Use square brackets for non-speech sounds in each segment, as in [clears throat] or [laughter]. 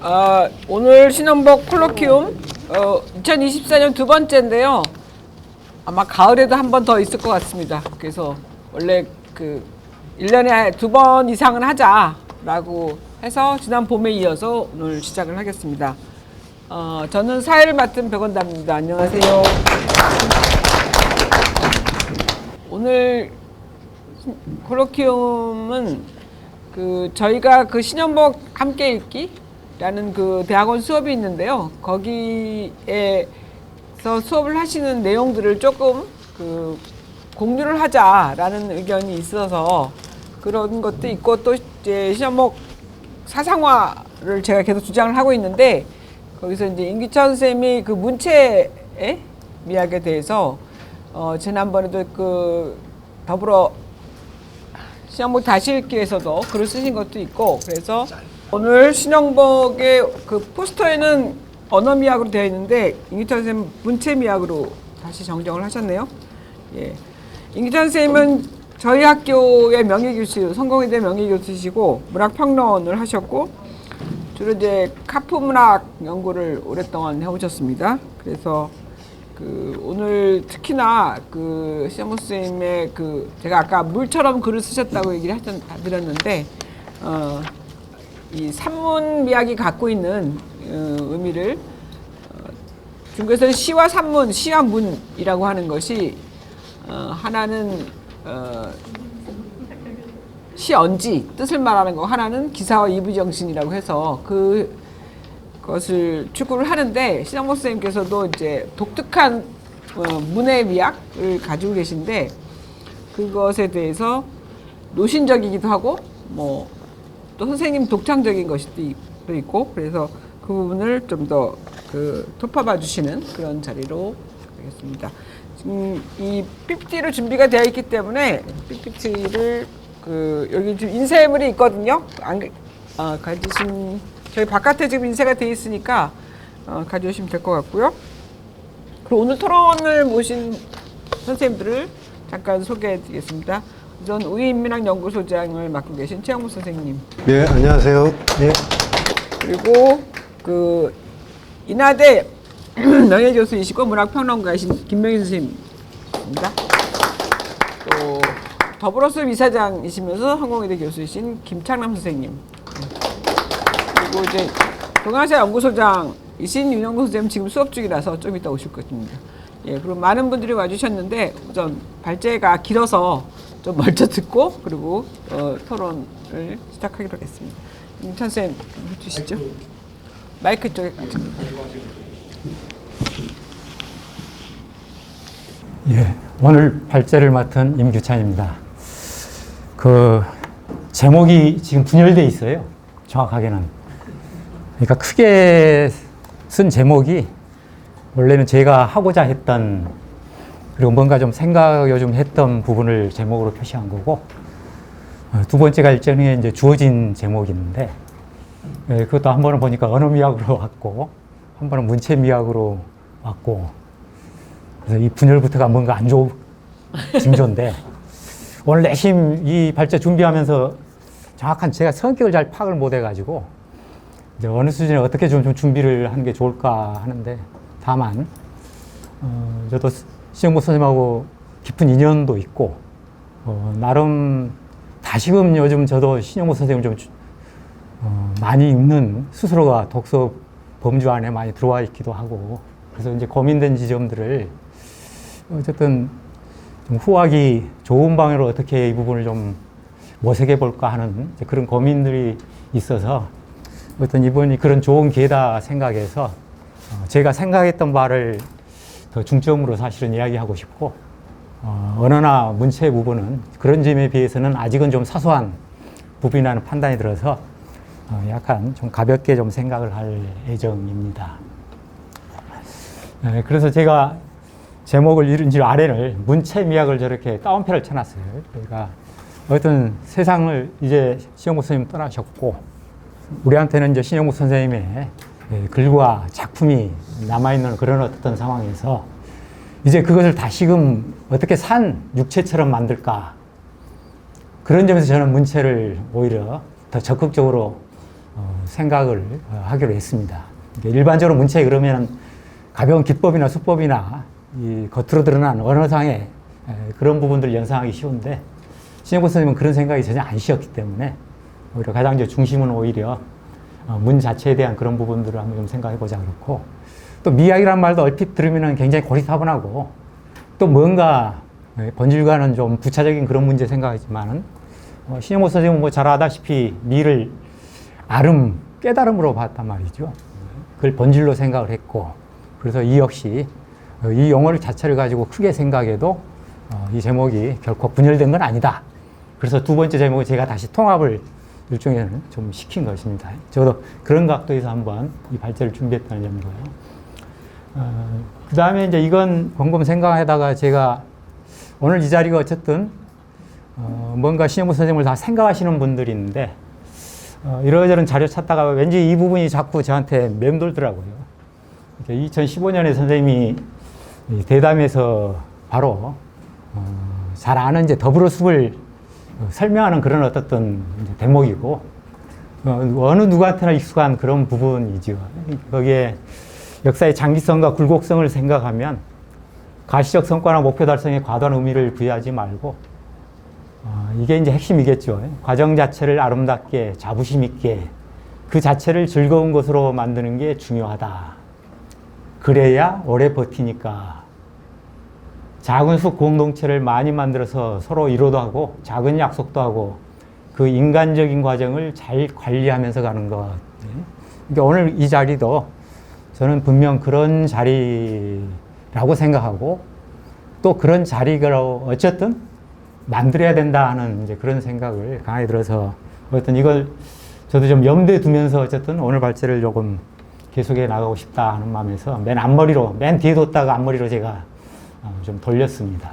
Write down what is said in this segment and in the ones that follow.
아, 오늘 신혼복 콜로키움 어, 2024년 두 번째인데요. 아마 가을에도 한 번 더 있을 것 같습니다. 그래서 원래 그 1년에 두 번 이상은 하자라고 해서 지난 봄에 이어서 오늘 시작을 하겠습니다. 어, 저는 사회를 맡은 백원담입니다. 안녕하세요. 오늘 콜로키움은 그 저희가 그 신현복 함께 읽기 라는 그 대학원 수업이 있는데요. 거기에서 수업을 하시는 내용들을 조금 그 공유를 하자라는 의견이 있어서 그런 것도 있고 또 이제 신현복 사상화를 제가 계속 주장을 하고 있는데 거기서 이제 임기천 선생님이 그 문체의 미학에 대해서 어 지난번에도 그 더불어 신영복 다시 읽기에서도 글을 쓰신 것도 있고 그래서 오늘 신영복의 그 포스터에는 언어 미학으로 되어 있는데 임기천 선생님 문체 미학으로 다시 정정을 하셨네요. 예. 임기천 선생님은 저희 학교의 명예교수, 성공회대 명예교수시고 문학평론을 하셨고 주로 이제 카프 문학 연구를 오랫동안 해오셨습니다. 그래서 그 오늘 특히나 그 시아모 선생님의 그 제가 아까 물처럼 글을 쓰셨다고 얘기를 하셨, 드렸는데 어, 이 산문 미학이 갖고 있는 어, 의미를 어, 중국에서는 시와 산문, 시와 문이라고 하는 것이 어, 하나는 어, 시언지 뜻을 말하는 거 하나는 기사와 이부 정신이라고 해서 그 것을 추구를 하는데 신영모 선생님께서도 이제 독특한 어, 문의 미학을 가지고 계신데 그것에 대해서 노신적이기도 하고 뭐 또 선생님 독창적인 또 있고 그래서 그 부분을 좀 더 그 토파봐 주시는 그런 자리로 하겠습니다. 지금 이 PPT로 준비가 되어 있기 때문에 PPT를 그 여기 지금 인쇄물이 있거든요. 안 어, 가지신 저희 바깥에 지금 인쇄가 돼 있으니까 어, 가져오시면 될 것 같고요. 그리고 오늘 토론을 모신 선생님들을 잠깐 소개해 드리겠습니다. 우선 우이인문학연구소장을 맡고 계신 최영무 선생님, 네, 안녕하세요. 네. 그리고 그 인하대 [clears throat] 명예 교수이시고 문학평론가이신 김명희 선생님입니다. 또 더불어서 이사장이시면서 항공의대 교수이신 김창남 선생님. 그리고 이제 동아시아 연구소장이신 윤영구 선생님 지금 수업 중이라서 좀 이따 오실 것입니다. 예, 그리고 많은 분들이 와주셨는데 우선 발제가 길어서 좀 먼저 듣고 그리고 어, 토론을 시작하기로 하겠습니다. 임찬 쌤 해주시죠. 마이크 쪽에. 예, 오늘 발제를 맡은 임규찬입니다. 그 제목이 지금 분열돼 있어요. 정확하게는. 그러니까 크게 쓴 제목이 원래는 제가 하고자 했던 그리고 뭔가 좀 생각을 좀 했던 부분을 제목으로 표시한 거고 어, 두 번째가 일전에 이제 주어진 제목이 있는데 예, 그것도 한 번은 보니까 언어미학으로 왔고 한 번은 문체미학으로 왔고 그래서 이 분열부터가 뭔가 안 좋은 징조인데 [laughs] 오늘 내심 이 발제 준비하면서 정확한 제가 성격을 잘 파악을 못 해가지고 이제 어느 수준에 어떻게 좀, 좀 준비를 하는 게 좋을까 하는데 다만 어, 저도 시영모 선생님하고 깊은 인연도 있고 어, 나름 다시금 요즘 저도 신영모 선생님을 좀 주- 어, 많이 읽는 스스로가 독서 범주 안에 많이 들어와 있기도 하고 그래서 이제 고민된 지점들을 어쨌든 좀 후하기 좋은 방향으로 어떻게 이 부분을 좀 모색해 볼까 하는 그런 고민들이 있어서 어떤 이번이 그런 좋은 기회다 생각해서 어, 제가 생각했던 바를 더 중점으로 사실은 이야기하고 싶고 어, 언어나 문체 부분은 그런 점에 비해서는 아직은 좀 사소한 부분이라는 판단이 들어서 어, 약간 좀 가볍게 좀 생각을 할 예정입니다. 네, 그래서 제가 제목을 이룬 지 아래를 문체미학을 저렇게 따옴표를 쳐놨어요. 그러니까 어떤 세상을 이제 신영무 선생님 떠나셨고 우리한테는 이제 신영무 선생님의 예, 글과 작품이 남아있는 그런 어떤 상황에서 이제 그것을 다시금 어떻게 산 육체처럼 만들까 그런 점에서 저는 문체를 오히려 더 적극적으로 어, 생각을 어, 하기로 했습니다. 일반적으로 문체에 그러면 가벼운 기법이나 수법이나 이 겉으로 드러난 언어상의 에, 그런 부분들을 연상하기 쉬운데 신영보 선생님은 그런 생각이 전혀 안 쉬었기 때문에 오히려 가장 중심은 오히려 어, 문 자체에 대한 그런 부분들을 한번 좀 생각해 보자 그렇고 또 미학이란 말도 얼핏 들으면 굉장히 고리타분하고 또 뭔가 예, 본질과는 좀 부차적인 그런 문제 생각하지만은 어, 신영모 선생님은 뭐 잘 아다시피 미를 아름 깨달음으로 봤단 말이죠. 그걸 본질로 생각을 했고 그래서 이 역시 어, 이 용어를 자체를 가지고 크게 생각해도 어, 이 제목이 결코 분열된 건 아니다. 그래서 두 번째 제목을 제가 다시 통합을 일종에는 좀 시킨 것입니다. 저도 그런 각도에서 한번 이 발제를 준비했다는 점이고요. 어, 그 다음에 이제 이건 곰곰 생각하다가 제가 오늘 이 자리가 어쨌든 어, 뭔가 신영부 선생님을 다 생각하시는 분들이 있는데 어, 이러저런 자료 찾다가 왠지 이 부분이 자꾸 저한테 맴돌더라고요. 2015년에 선생님이 이 대담에서 바로 어, 잘 아는 이제 더불어 숲을 어, 설명하는 그런 어떤 대목이고 어, 어느 누구한테나 익숙한 그런 부분이죠. 거기에 역사의 장기성과 굴곡성을 생각하면 가시적 성과나 목표 달성에 과도한 의미를 부여하지 말고 어, 이게 이제 핵심이겠죠. 과정 자체를 아름답게 자부심 있게 그 자체를 즐거운 것으로 만드는 게 중요하다. 그래야 오래 버티니까 작은 숲 공동체를 많이 만들어서 서로 위로도 하고 작은 약속도 하고 그 인간적인 과정을 잘 관리하면서 가는 것. 예. 그러니까 오늘 이 자리도 저는 분명 그런 자리라고 생각하고 또 그런 자리로 어쨌든 만들어야 된다 하는 이제 그런 생각을 강하게 들어서 어쨌든 이걸 저도 좀 염두에 두면서 어쨌든 오늘 발제를 조금 계속해 나가고 싶다 하는 마음에서 맨 앞머리로 맨 뒤에 뒀다가 앞머리로 제가 어, 좀 돌렸습니다.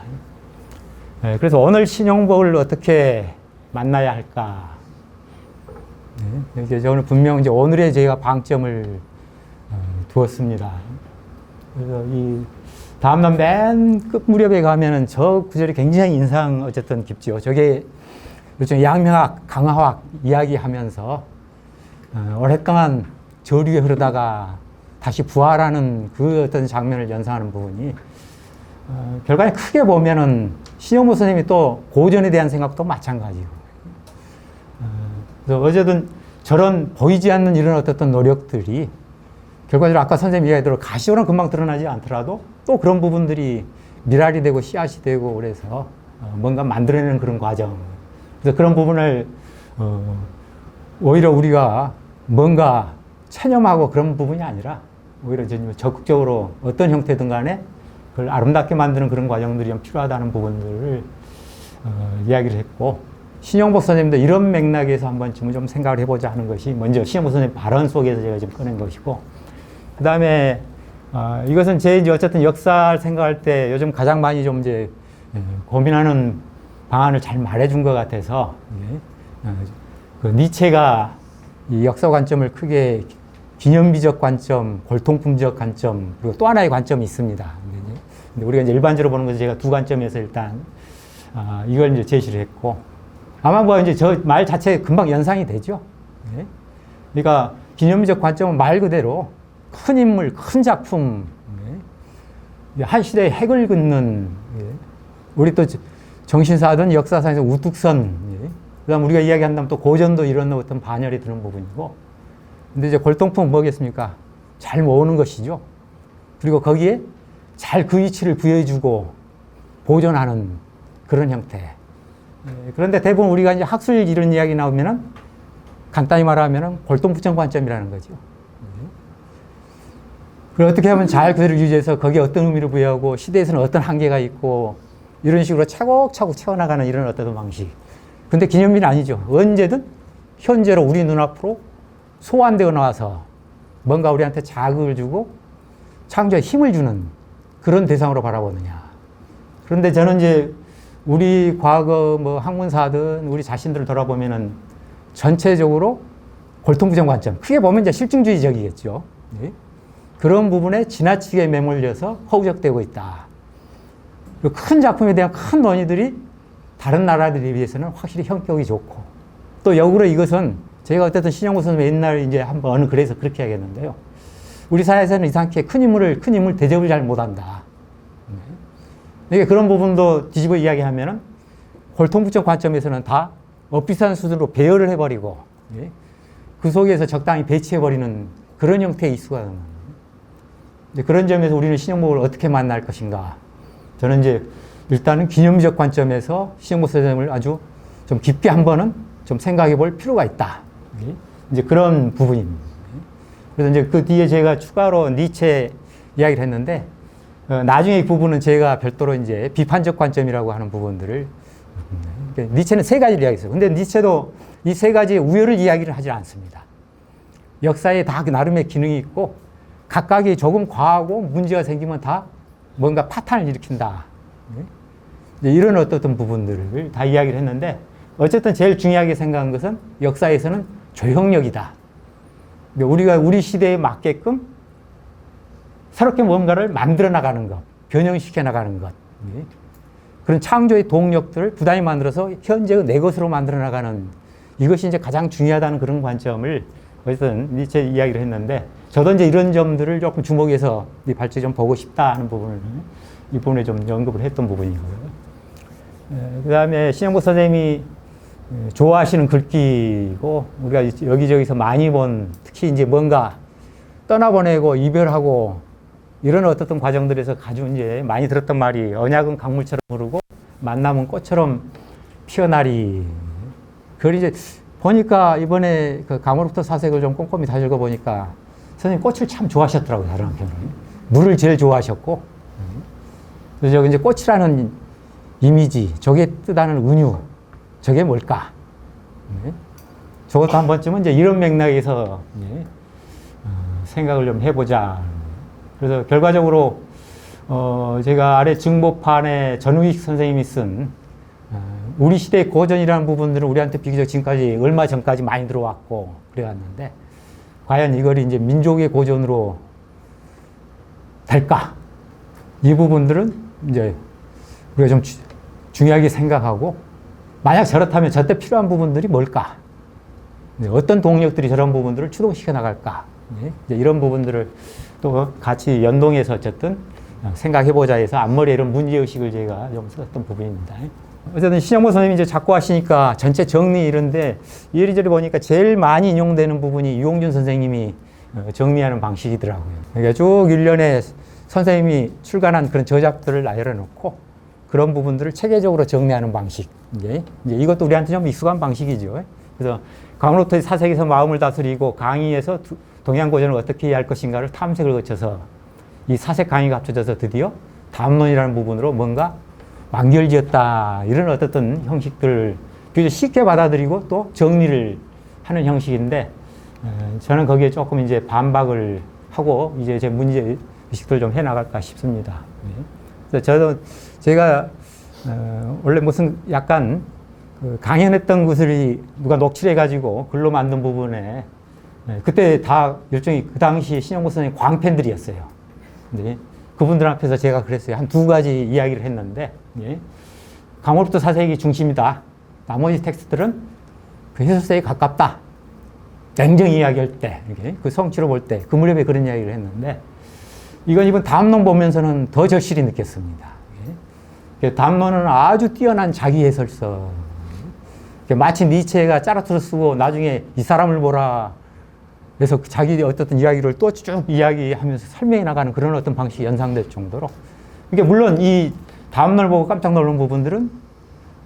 네, 그래서 오늘 신용복을 어떻게 만나야 할까? 네, 이게 오늘 분명 이제 오늘의 제가 방점을 어, 두었습니다. 그래서 이 다음날 맨 끝 무렵에 가면은 저 구절이 굉장히 인상 어쨌든 깊죠. 저게 일종의 양명학, 강화학 이야기하면서 어, 오랫동안 저류에 흐르다가 다시 부활하는 그 어떤 장면을 연상하는 부분이 어, 결과에 크게 보면은 신영무 선생님이 또 고전에 대한 생각도 마찬가지고 어, 그래서 어쨌든 저런 보이지 않는 이런 어떤 노력들이 결과적으로 아까 선생님 이야기대로 가시오는 금방 드러나지 않더라도 또 그런 부분들이 미랄이 되고 씨앗이 되고 그래서 어, 뭔가 만들어내는 그런 과정. 그래서 그런 부분을 어, 오히려 우리가 뭔가 체념하고 그런 부분이 아니라 오히려 좀 적극적으로 어떤 형태든 간에 그걸 아름답게 만드는 그런 과정들이 좀 필요하다는 부분들을 어, 이야기를 했고 신영복 선생님도 이런 맥락에서 한 번쯤은 좀 생각을 해보자 하는 것이 먼저 신영복 선생님 발언 속에서 제가 지금 꺼낸 것이고 그 다음에 어, 이것은 제 이제 어쨌든 역사를 생각할 때 요즘 가장 많이 좀 이제 예, 고민하는 방안을 잘 말해준 것 같아서 예, 어, 그 니체가 이 역사 관점을 크게 기념비적 관점, 골통품적 관점 그리고 또 하나의 관점이 있습니다. 근데 우리가 이제 일반적으로 보는 것은 제가 두 관점에서 일단 아, 이걸 이제 제시를 했고 아마 뭐 이제 저 말 자체 금방 연상이 되죠. 예. 그러니까 기념비적 관점은 말 그대로 큰 인물, 큰 작품, 예. 한 시대의 핵을 긋는 예. 우리 또 정신사든 역사상에서 우뚝선, 예. 그다음 우리가 이야기한다면 또 고전도 이런 어떤 반열이 드는 부분이고, 근데 이제 골동품은 뭐겠습니까? 잘 모으는 것이죠. 그리고 거기에 잘 그 위치를 부여해주고 보존하는 그런 형태. 예. 그런데 대부분 우리가 이제 학술 이런 이야기 나오면은 간단히 말하면은 골동부정 관점이라는 거죠. 그걸 어떻게 하면 잘 그대로 유지해서 거기에 어떤 의미를 부여하고 시대에서는 어떤 한계가 있고 이런 식으로 차곡차곡 채워나가는 이런 어떤 방식. 근데 기념비는 아니죠. 언제든 현재로 우리 눈앞으로 소환되어 나와서 뭔가 우리한테 자극을 주고 창조에 힘을 주는 그런 대상으로 바라보느냐. 그런데 저는 이제 우리 과거 뭐 학문사든 우리 자신들을 돌아보면은 전체적으로 골통부정 관점. 크게 보면 이제 실증주의적이겠죠. 네. 그런 부분에 지나치게 매몰려서 허우적대고 있다. 큰 작품에 대한 큰 논의들이 다른 나라들에 비해서는 확실히 형격이 좋고 또 역으로 이것은 제가 어쨌든 신영구 선생님 옛날 이제 한번 어느 글에서 그렇게 하겠는데요. 우리 사회에서는 이상하게 큰 인물을, 큰 인물 대접을 잘 못한다. 이게 그런 부분도 뒤집어 이야기하면은 골통부적 관점에서는 다 엇비슷한 수준으로 배열을 해버리고 예? 그 속에서 적당히 배치해버리는 그런 형태의 이수가. 이제 그런 점에서 우리는 신영목을 어떻게 만날 것인가. 저는 이제 일단은 기념적 관점에서 신영목 선생님을 아주 좀 깊게 한 번은 좀 생각해 볼 필요가 있다. 예? 이제 그런 부분입니다. 그래서 이제 그 뒤에 제가 추가로 니체 이야기를 했는데 어, 나중에 이 부분은 제가 별도로 이제 비판적 관점이라고 하는 부분들을 그러니까 니체는 세 가지를 이야기했어요. 근데 니체도 이 세 가지의 우열을 이야기를 하지 않습니다. 역사에 다그 나름의 기능이 있고 각각이 조금 과하고 문제가 생기면 다 뭔가 파탄을 일으킨다. 네? 이런 어떤 부분들을 다 이야기를 했는데 어쨌든 제일 중요하게 생각한 것은 역사에서는 조형력이다. 그러니까 우리가 우리 시대에 맞게끔 새롭게 뭔가를 만들어 나가는 것, 변형시켜 나가는 것. 예. 그런 창조의 동력들을 부단히 만들어서 현재의 내 것으로 만들어 나가는 이것이 이제 가장 중요하다는 그런 관점을 어쨌든 니체 이야기를 했는데 저도 이제 이런 점들을 조금 주목해서 이 발제 좀 보고 싶다 하는 부분을 이 부분에 좀 언급을 했던 부분이고요. 그 다음에 신영복 선생님이 에, 좋아하시는 글귀고 우리가 여기저기서 많이 본 특히 이제 뭔가 떠나보내고 이별하고 이런 어떤 과정들에서 아주 이제 많이 들었던 말이 언약은 강물처럼 흐르고 만남은 꽃처럼 피어나리. 그걸 이제 보니까 이번에 그 강으로부터 사색을 좀 꼼꼼히 다 읽어보니까 선생님 꽃을 참 좋아하셨더라고요, 다른 한편으로. 물을 제일 좋아하셨고. 그래서 이제 꽃이라는 이미지, 저게 뜻하는 은유, 저게 뭘까? 네. 저것도 한 번쯤은 이제 이런 맥락에서 네. 어, 생각을 좀 해보자. 그래서 결과적으로 어, 제가 아래 증보판에 전우익 선생님이 쓴 어, 우리 시대의 고전이라는 부분들은 우리한테 비교적 지금까지 얼마 전까지 많이 들어왔고 그래왔는데 과연 이걸 이제 민족의 고전으로 될까? 이 부분들은 이제 우리가 좀 주- 중요하게 생각하고 만약 저렇다면 저때 필요한 부분들이 뭘까? 네, 어떤 동력들이 저런 부분들을 추동시켜 나갈까? 네, 이런 부분들을 또 같이 연동해서 어쨌든 생각해보자 해서 앞머리에 이런 문제의식을 제가 좀 썼던 부분입니다. 어쨌든 신영모 선생님이 이제 자꾸 하시니까 전체 정리 이런데 이리저리 보니까 제일 많이 인용되는 부분이 유용준 선생님이 어, 정리하는 방식이더라고요. 그러니까 쭉 일련의 선생님이 출간한 그런 저작들을 나열해 놓고 그런 부분들을 체계적으로 정리하는 방식. 이제, 이제 이것도 우리한테 좀 익숙한 방식이죠. 그래서 강로토의 사색에서 마음을 다스리고 강의에서 두- 동양고전을 어떻게 해야 할 것인가를 탐색을 거쳐서 이 사색 강의가 합쳐져서 드디어 담론이라는 부분으로 뭔가 완결지었다. 이런 어떤 형식들을 비교적 쉽게 받아들이고 또 정리를 하는 형식인데 어, 저는 거기에 조금 이제 반박을 하고 이제 제 문제 의식들 좀 해나갈까 싶습니다. 네. 그래서 저도 제가 어, 원래 무슨 약간 그 강연했던 것을 누가 녹취해 가지고 글로 만든 부분에 네, 그때 다 일종의 그 당시 신영구 선생님 광팬들이었어요. 근데 그분들 앞에서 제가 그랬어요. 한 두 가지 이야기를 했는데 예. 강호로부터 사색이 중심이다. 나머지 텍스트들은 그 해설서에 가깝다. 냉정 이야기할 때, 이렇게 그 성취로 볼 때, 그 무렵에 그런 이야기를 했는데, 이건 이번 담론 보면서는 더 절실히 느꼈습니다. 예. 담론은 아주 뛰어난 자기 해설서. 이렇게 마치 니체가 짜라투를 쓰고 나중에 이 사람을 보라. 그래서 자기 어떤 이야기를 또 쭉 이야기하면서 설명해 나가는 그런 어떤 방식이 연상될 정도로. 이게 물론 이 다음날 보고 깜짝 놀란 부분들은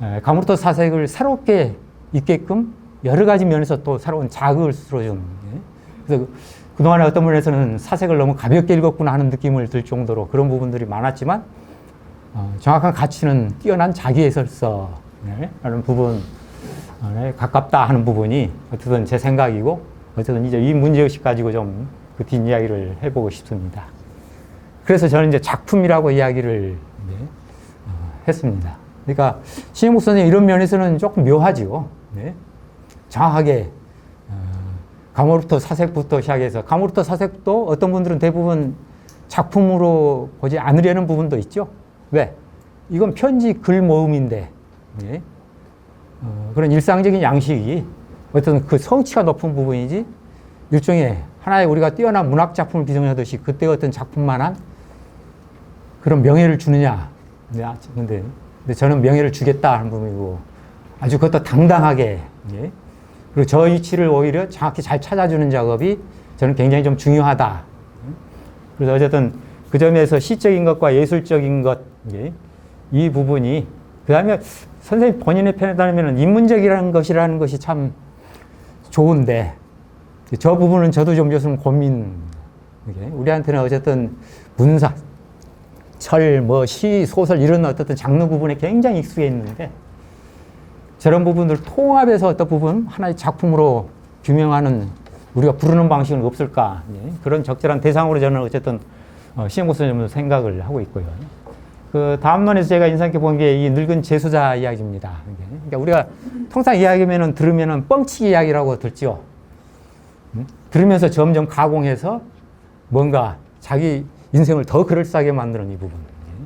에, 가무르토 사색을 새롭게 있게끔 여러 가지 면에서 또 새로운 자극을 쓸어준. 예. 그래서 그- 그동안에 어떤 면에서는 사색을 너무 가볍게 읽었구나 하는 느낌을 들 정도로 그런 부분들이 많았지만 어, 정확한 가치는 뛰어난 자기 해설서라는 부분에 가깝다 하는 부분이 어쨌든 제 생각이고 어쨌든 이제 이 문제의식 가지고 좀 그 뒷이야기를 해보고 싶습니다. 그래서 저는 이제 작품이라고 이야기를 이제, 어, 했습니다. 그러니까 신영국 선생님 이런 면에서는 조금 묘하지요. 네. 정확하게 어, 가모르토 사색부터 시작해서 가모르토 사색도 어떤 분들은 대부분 작품으로 보지 않으려는 부분도 있죠. 왜? 이건 편지 글 모음인데 예? 어, 그런 일상적인 양식이 어떤 그 성취가 높은 부분이지 일종의 하나의 우리가 뛰어난 문학 작품을 비정하듯이 그때 어떤 작품만한 그런 명예를 주느냐. 근데, 근데 저는 명예를 주겠다 하는 부분이고 아주 그것도 당당하게 예? 그리고 저 위치를 오히려 정확히 잘 찾아주는 작업이 저는 굉장히 좀 중요하다. 그래서 어쨌든 그 점에서 시적인 것과 예술적인 것, 예? 이 부분이 그 다음에 선생님 본인의 편에 따르면 인문적이라는 것이라는 것이 참 좋은데 저 부분은 저도 좀 요즘 고민. 우리한테는 어쨌든 문사, 철, 뭐 시, 소설 이런 어떤 장르 부분에 굉장히 익숙해 있는데 저런 부분들 통합해서 어떤 부분 하나의 작품으로 규명하는 우리가 부르는 방식은 없을까 예, 그런 적절한 대상으로 저는 어쨌든 어, 시행고 선생님도 생각을 하고 있고요. 그 다음 논에서 제가 인상 깊게 본 게 이 늙은 재수자 이야기입니다. 그러니까 우리가 통상 이야기면은 들으면은 뻥치기 이야기라고 듣죠. 음? 들으면서 점점 가공해서 뭔가 자기 인생을 더 그럴싸하게 만드는 이 부분. 예.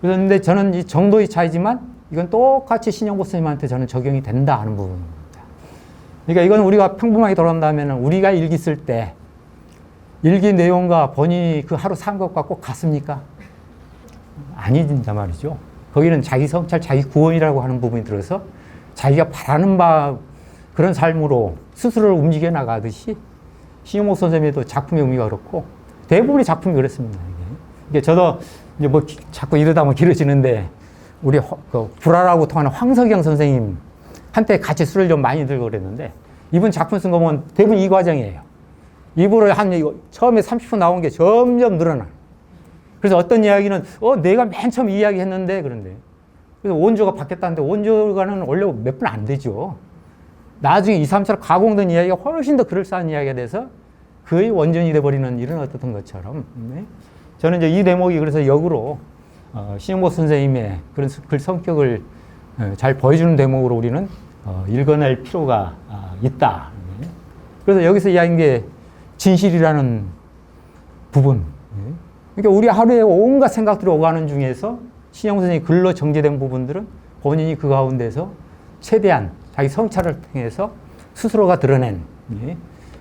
그런데 저는 이 정도의 차이지만 이건 똑같이 신영보 스님한테 저는 적용이 된다 하는 부분입니다. 그러니까 이건 우리가 평범하게 돌아온다면 우리가 일기 쓸 때 일기 내용과 본인이 그 하루 산 것과 꼭 같습니까? 아니다 말이죠. 거기는 자기 성찰, 자기 구원이라고 하는 부분이 들어서 자기가 바라는 바 그런 삶으로 스스로를 움직여 나가듯이 신용목 선생님도 작품의 의미가 그렇고 대부분의 작품이 그렇습니다. 이게, 저도 이제 뭐 기- 자꾸 이러다 보면 길어지는데 우리 허- 그 불화라고 통하는 황석영 선생님 한때 같이 술을 좀 많이 들고 그랬는데 이분 작품 쓴 거 보면 대부분 이 과정이에요. 입으로 한 처음에 30분 나온 게 점점 늘어나. 그래서 어떤 이야기는 어 내가 맨 처음 이 이야기 했는데 그런데 그래서 원조가 바뀌었다는데 원조가는 원래 몇 분 안 되죠. 나중에 2, 3차로 가공된 이야기가 훨씬 더 그럴싸한 이야기가 돼서 거의 원전이 돼버리는 일은 어떻던 것처럼 네. 저는 이제 이 대목이 그래서 역으로 어, 신영보 선생님의 그런 스- 글 성격을 어, 잘 보여주는 대목으로 우리는 어, 읽어낼 필요가 아, 있다. 네. 그래서 여기서 이야기한 게 진실이라는 부분. 네. 그러니까 우리 하루에 온갖 생각들이 오가는 중에서 신영 선생님 글로 정제된 부분들은 본인이 그 가운데서 최대한 자기 성찰을 통해서 스스로가 드러낸 예,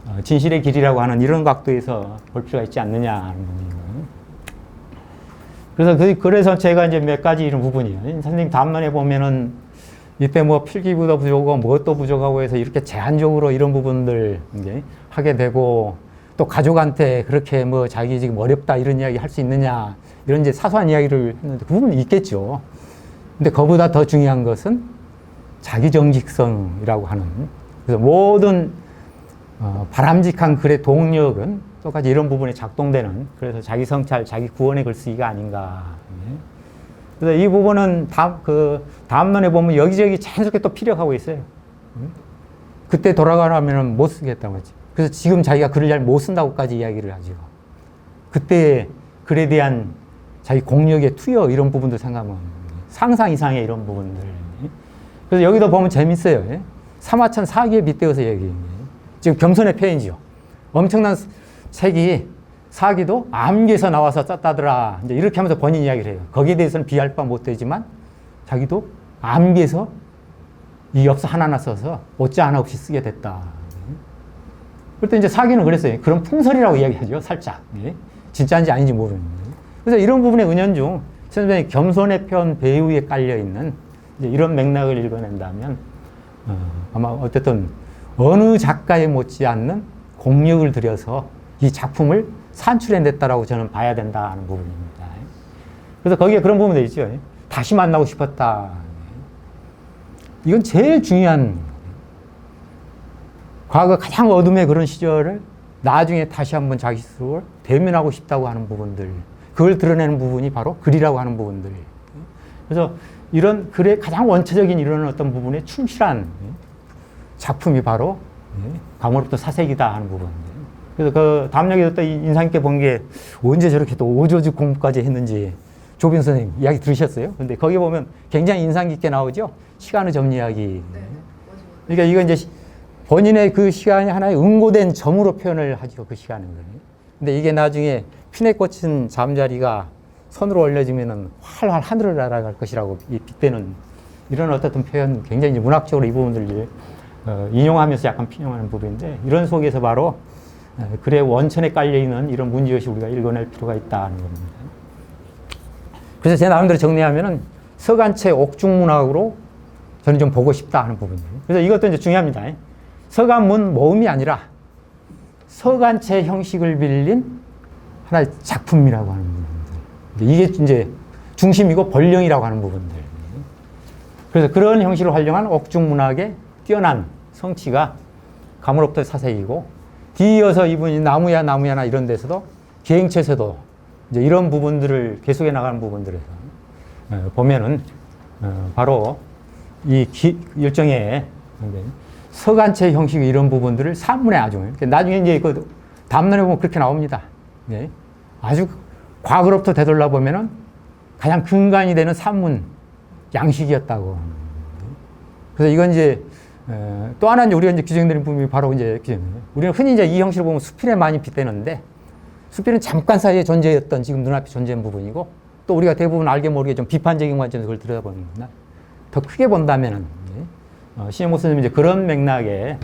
어, 진실의 길이라고 하는 이런 각도에서 볼 필요가 있지 않느냐 하는 부분이고요. 그래서 그, 그래서 제가 이제 몇 가지 이런 부분이에요. 선생님 다음번에 보면은 이때 뭐 필기부도 부족하고 무엇도 부족하고 해서 이렇게 제한적으로 이런 부분들 이제 하게 되고 또 가족한테 그렇게 뭐 자기 지금 어렵다 이런 이야기 할 수 있느냐 이런 이제 사소한 이야기를 했는데 그 부분은 있겠죠. 근데 그보다 더 중요한 것은 자기 정직성이라고 하는 그래서 모든 어, 바람직한 글의 동력은 똑같이 이런 부분에 작동되는 그래서 자기 성찰, 자기 구원의 글쓰기가 아닌가. 예. 그래서 이 부분은 다음 그 다음론에 보면 여기저기 자연스럽게 또 피력하고 있어요. 음? 그때 돌아가라면은 못 쓰겠다고 했지. 그래서 지금 자기가 글을 잘 못 쓴다고까지 이야기를 하죠. 그때 글에 대한 자기 공력의 투여 이런 부분도 생각하면 상상 이상의 이런 부분들. 그래서 여기도 보면 재밌어요. 예? 사마천 사기에 빗대어서 얘기해요. 지금 겸손의 표현이죠. 엄청난 책이 사기도 암기에서 나와서 짰다더라. 이제 이렇게 하면서 본인 이야기를 해요. 거기에 대해서는 비할 바 못 되지만 자기도 암기에서 이 엽서 하나하나 써서 옷자 하나 없이 쓰게 됐다. 그때 이제 사기는 그랬어요. 그런 풍설이라고 이야기하죠. 살짝. 예. 진짜인지 아닌지 모르는. 그래서 이런 부분의 은연중 선생님의 겸손의 편 배우에 깔려 있는 이런 맥락을 읽어낸다면 어, 아마 어쨌든 어느 작가에 못지않는 공력을 들여서 이 작품을 산출해냈다라고 저는 봐야 된다 하는 부분입니다. 그래서 거기에 그런 부분도 있죠. 다시 만나고 싶었다. 이건 제일 중요한 과거 가장 어둠의 그런 시절을 나중에 다시 한번 자기 스스로를 대면하고 싶다고 하는 부분들 그걸 드러내는 부분이 바로 글이라고 하는 부분들 그래서 이런 글의 가장 원초적인 이런 어떤 부분에 충실한 작품이 바로 강원로부터 사색이다 하는 부분 그래서 그 다음 얘기도 또 인상 깊게 본 게 언제 저렇게 또 오조직 공부까지 했는지 조빈 선생님 이야기 들으셨어요? 근데 거기 보면 굉장히 인상 깊게 나오죠? 시간의 정리하기 그러니까 이거 이제 시- 본인의 그 시간이 하나의 응고된 점으로 표현을 하죠. 그 시간은. 근데 이게 나중에 핀에 꽂힌 잠자리가 손으로 올려지면은 활활 하늘을 날아갈 것이라고 이 빗대는 이런 어떻든 표현 굉장히 문학적으로 이 부분들을 어, 인용하면서 약간 피용하는 부분인데 이런 속에서 바로 어, 글의 원천에 깔려 있는 이런 문제의식 우리가 읽어낼 필요가 있다는 겁니다. 그래서 제 나름대로 정리하면은 서간체 옥중문학으로 저는 좀 보고 싶다 하는 부분이에요. 그래서 이것도 이제 중요합니다. 서간문 모음이 아니라 서간체 형식을 빌린 하나의 작품이라고 하는 부분들. 이게 이제 중심이고 본령이라고 하는 부분들. 그래서 그런 형식을 활용한 옥중문학의 뛰어난 성취가 가물없던 사색이고 뒤이어서 이분이 나무야 나무야나 이런 데서도 기행체에서도 이제 이런 부분들을 계속해 나가는 부분들에서 어, 보면은 어, 바로 이 기, 일종의 서간체 형식의 이런 부분들을 산문에 아주 이렇게 나중에 이제 그 담론에 보면 그렇게 나옵니다. 예. 아주 과거로부터 되돌려 보면은 가장 근간이 되는 산문 양식이었다고. 그래서 이건 이제 어, 또 하나 이제 우리가 이제 규정되는 부분이 바로 이제 규정이에요. 우리는 흔히 이제 이 형식을 보면 수필에 많이 빗대는데 수필은 잠깐 사이에 존재했던 지금 눈앞에 존재한 부분이고 또 우리가 대부분 알게 모르게 좀 비판적인 관점에서 그걸 들여다보는구나. 더 크게 본다면은 어, 신영모 선생님이 이제 그런 맥락의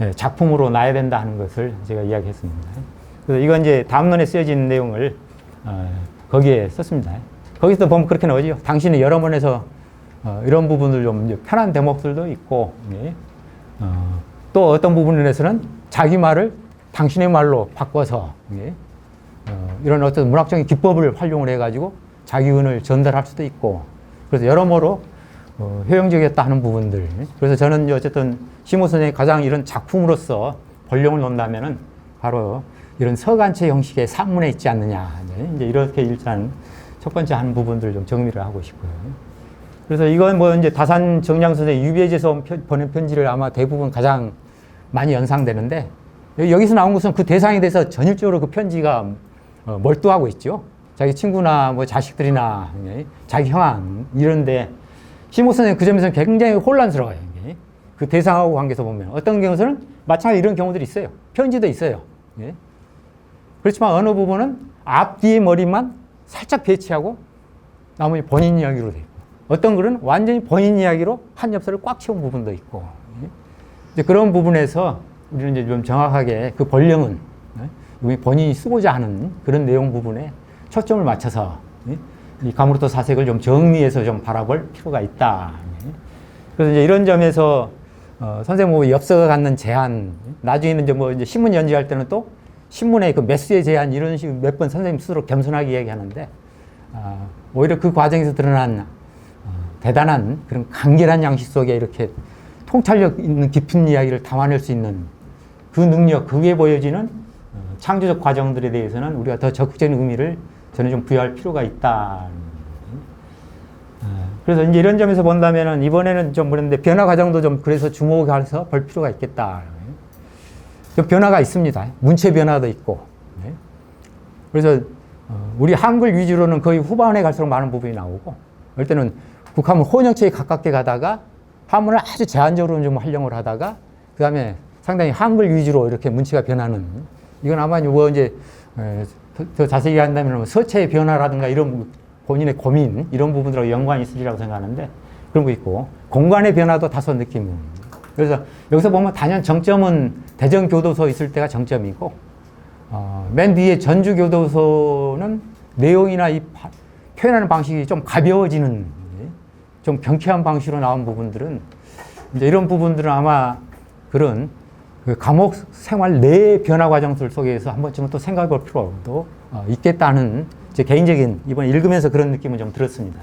예, 작품으로 놔야 된다 하는 것을 제가 이야기했습니다. 그래서 이건 이제 다음론에 쓰여진 내용을 어, 거기에 썼습니다. 거기서 보면 그렇게 나오죠. 당신이 여러 번에서 어, 이런 부분을 좀 편한 대목들도 있고, 예. 어, 또 어떤 부분에서는 자기 말을 당신의 말로 바꿔서 예. 어, 이런 어떤 문학적인 기법을 활용을 해가지고 자기 의견을 전달할 수도 있고, 그래서 여러모로 어, 효용적이었다 하는 부분들. 그래서 저는 어쨌든 선생의 가장 이런 작품으로서 본령을 놓는다면은 바로 이런 서간체 형식의 산문에 있지 않느냐. 네, 이제 이렇게 일단 첫 번째 하는 부분들을 좀 정리를 하고 싶고요. 그래서 이건 뭐 이제 다산 정량 선생 편- 보낸 편지를 아마 대부분 가장 많이 연상되는데 여기- 여기서 나온 것은 그 대상에 대해서 전일적으로 그 편지가 어, 몰두하고 있죠. 자기 친구나 뭐 자식들이나 예, 자기 형안 이런데 시모 선생님 그 점에서는 굉장히 혼란스러워요. 그 대상하고 관계에서 보면 어떤 경우서는 마찬가지 이런 경우들이 있어요. 편지도 있어요. 예. 그렇지만 어느 부분은 앞뒤의 머리만 살짝 배치하고 나머지 본인 이야기로 돼 있고 어떤 글은 완전히 본인 이야기로 한 엽서를 꽉 채운 부분도 있고 예. 이제 그런 부분에서 우리는 이제 좀 정확하게 그 본령은 예, 본인이 쓰고자 하는 그런 내용 부분에 초점을 맞춰서 예, 이 가무르토 사색을 좀 정리해서 좀 바라볼 필요가 있다. 예. 그래서 이제 이런 점에서 어, 선생님 뭐 엽서가 갖는 제한, 나중에는 이제 뭐 이제 신문 연재할 때는 또 신문의 그 매수의 제한 이런 식으로 몇 번 선생님 스스로 겸손하게 얘기하는데 아, 오히려 그 과정에서 드러난 어, 대단한 그런 간결한 양식 속에 이렇게 통찰력 있는 깊은 이야기를 담아낼 수 있는 그 능력, 그게 보여지는 어, 창조적 과정들에 대해서는 우리가 더 적극적인 의미를 저는 좀 부여할 필요가 있다. 어, 그래서 이제 이런 점에서 본다면은 이번에는 좀 그런데 변화 과정도 좀 그래서 주목해서 볼 필요가 있겠다. 좀 변화가 있습니다. 문체 변화도 있고. 네. 그래서 어, 우리 한글 위주로는 거의 후반에 갈수록 많은 부분이 나오고, 어떨 때는 국한문 혼역체에 가깝게 가다가 한문을 아주 제한적으로 좀 활용을 하다가, 그 다음에 상당히 한글 위주로 이렇게 문체가 변하는, 이건 아마 뭐 이제 에, 더, 더 자세히 한다면 뭐 서체의 변화라든가 이런 본인의 고민, 이런 부분들하고 연관이 있으리라고 생각하는데, 그런 거 있고, 공간의 변화도 다소 느끼는. 그래서 여기서 보면 단연 정점은 대전교도소 있을 때가 정점이고, 어, 맨 뒤에 전주교도소는 내용이나 이 파- 표현하는 방식이 좀 가벼워지는, 예, 좀 경쾌한 방식으로 나온 부분들은 이제 이런 부분들은 아마 그런 그 감옥 생활 내 변화 과정들 속에서 한 번쯤은 또 생각해 볼 필요도 어, 있겠다는 제 개인적인 이번 읽으면서 그런 느낌을 좀 들었습니다.